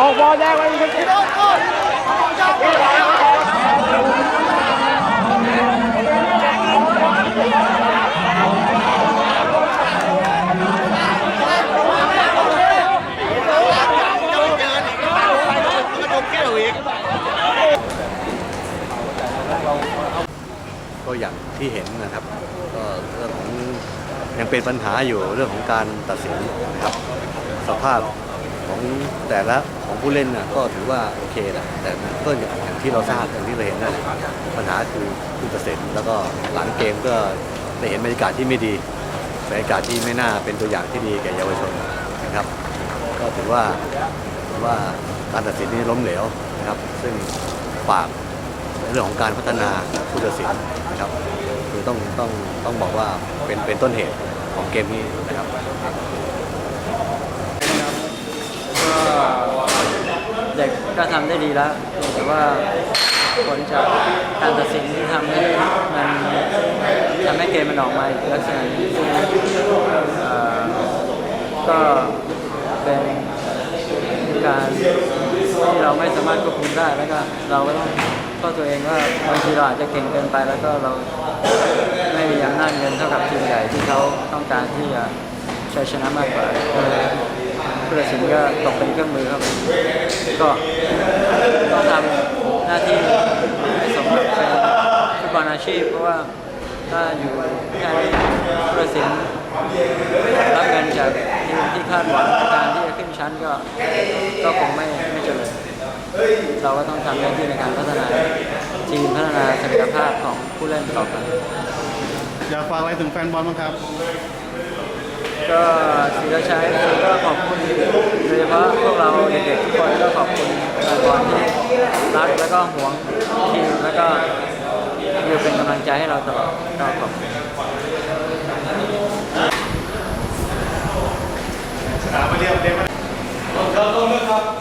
ออกบอลแดงไว้ที่กทีก็อย่างที่เห็นนะครับก็เรื่องของยังเป็นปัญหาอยู่เรื่องของการตัดสินนะครับ สภาพ แต่ละของผู้เล่นน่ะก็ถือว่าโอเคนะแต่ก็อย่างที่เราทราบอย่างที่เราเห็นนั่นแหละปัญหาคือผู้ตัดสินแล้วก็หลังเกมก็ได้เห็นบรรยากาศที่ไม่ดีบรรยากาศที่ไม่น่าเป็นตัวอย่างที่ดีแก่เยาวชนนะครับ ก็ถือว่าถือว่าการตัดสินนี้ล้มเหลวนะครับ ซึ่งฝากเรื่องของการพัฒนาผู้ตัดสินนะครับคือต้องต้องต้องบอกว่าเป็นเป็นต้นเหตุของเกมนี้นะครับ เด็กก็ทำได้ดีแล้วแต่ว่าผลจากการตัดสินที่ทำให้มันทำให้เกมมันออกมาอีกลักษณะนี้ซึ่งก็เป็นการที่เราไม่สามารถควบคุมได้แล้วก็เราก็ต้องก็ตัวเองว่าบางทีเราอาจจะเก่งเกินไปแล้วก็เราไม่มีอำนาจเงินเท่ากับทีมใหญ่ที่เขาต้องการที่จะชัยชนะมากกว่า ก็เลยผู้ตัดสินก็ตกเป็นเครื่องมือครับก็ต้องทำหน้าที่ให้สมกับเป็นฟุตบอลอาชีพ เพราะว่าถ้าอยู่แค่นี้ผู้ตัดสินรับเงินจากทีมที่คาดหวังการที่จะขึ้นชั้นก็ก็คงไม่ไม่เจริญเราก็ต้องทำหน้าที่ในการพัฒนาทีมพัฒนาศักยภาพของผู้เล่นต่อไปอยากฝากอะไรถึงแฟนบอลบ้างครับ ก็ศิลชัยก็ขอบคุณโดยเฉพาะพวกเราเด็กๆทุกคนก็ขอบคุณแฟนบอลที่รักแล้วก็หวงทีมแล้วก็อยู่เป็นกำลังใจให้เราตลอดก็ขอบคุณสนามมาเรียบเรียบ